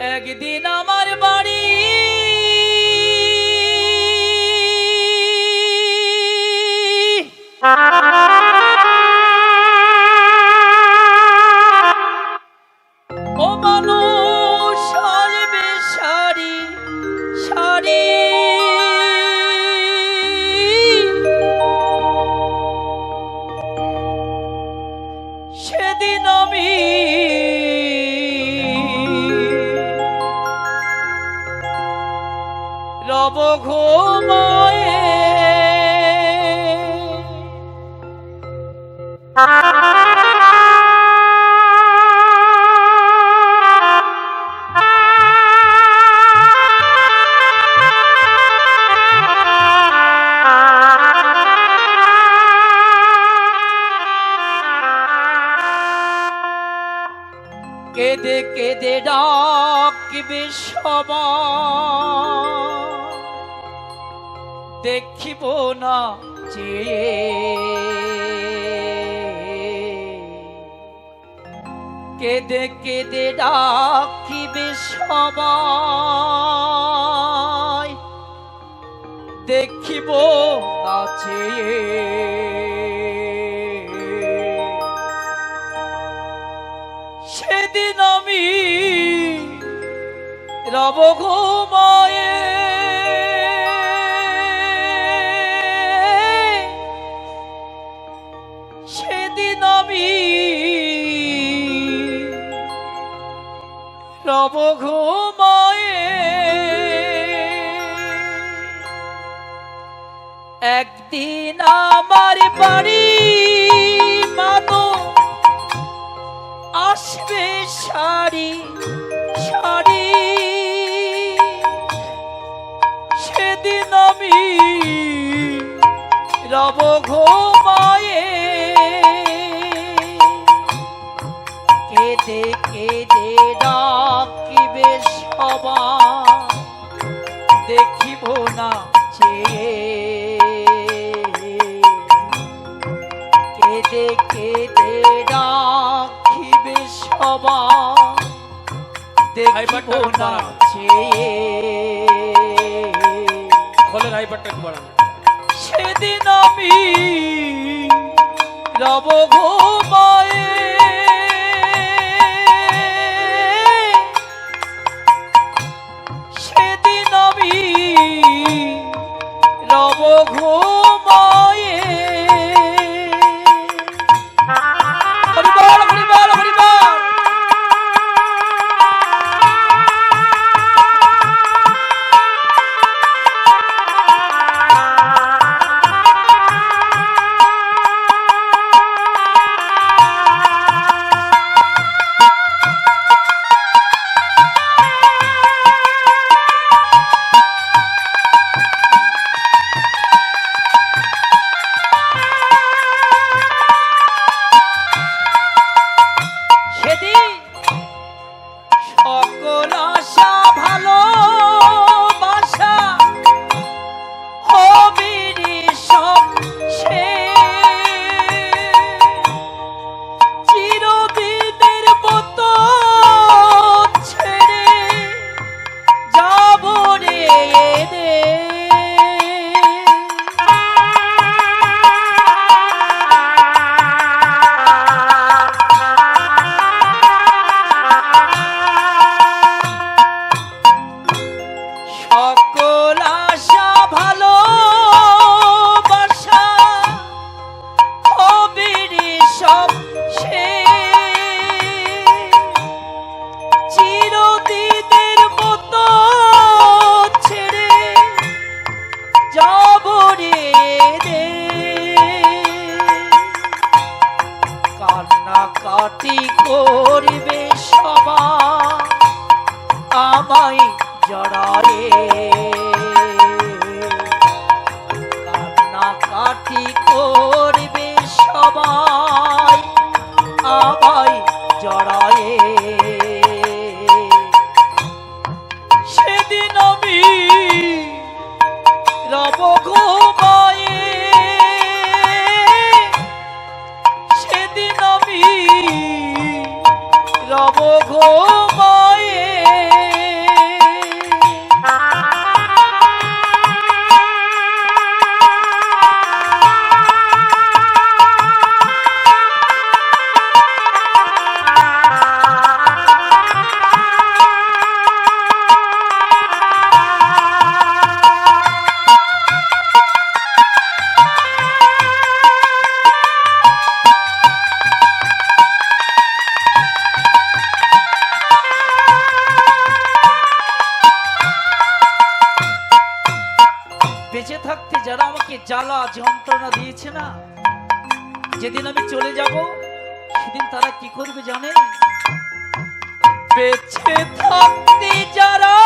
একদিন আমার বাড়ি ও ঘুমায়ে কেঁদে কেঁদে ডাকিবে সবাই দেখিব না যে কেঁদে কেঁদে ডাকিবে সবাই। দেখিব আছে সেদিন আমি রব ঘুমায়ে আমি রব ঘুমায়ে একদিন আমার বাড়ি মানো আসবে শাড়ি শাড়ি। সেদিন আমি রব ঘুমায়ে দেখিব না চেয়ে। কেঁদে কেঁদে ডাকিবে সবাই দেখিব না চেয়ে। খোলের হাইপারটা একটু বাড়ান সেদিন আমি রব ঘুমায়ে কাটি করবে সবাই আমায় জড়ায়ে আছে না? যেদিন আমি চলে যাব সেদিন তারা কি করবে জানে পেছে থাকতে যারা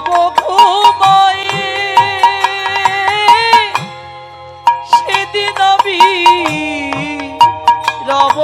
সব ঘুমায়ে সেদিন আমি রব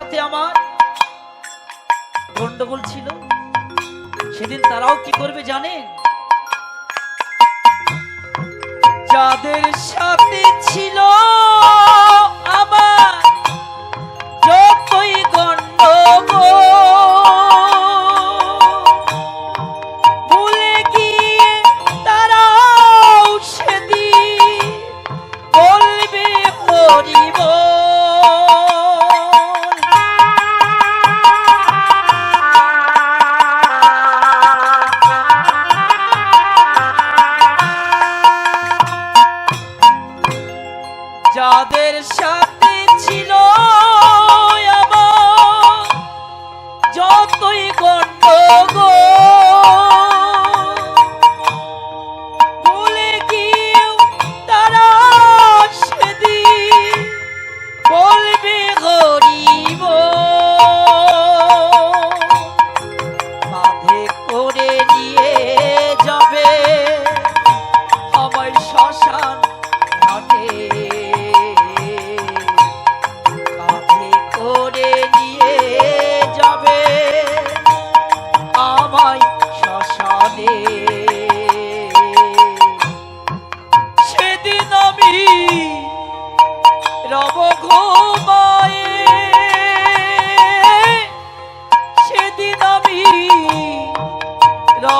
আমার গন্ডগোল ছিল। সেদিন তারাও কি করবে জানেন? যাদের সাথে ছিল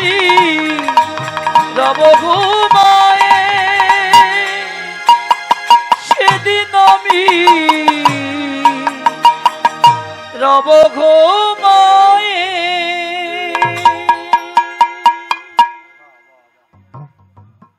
আমি রব ঘুমায়ে সেদিন আমি রব ঘুম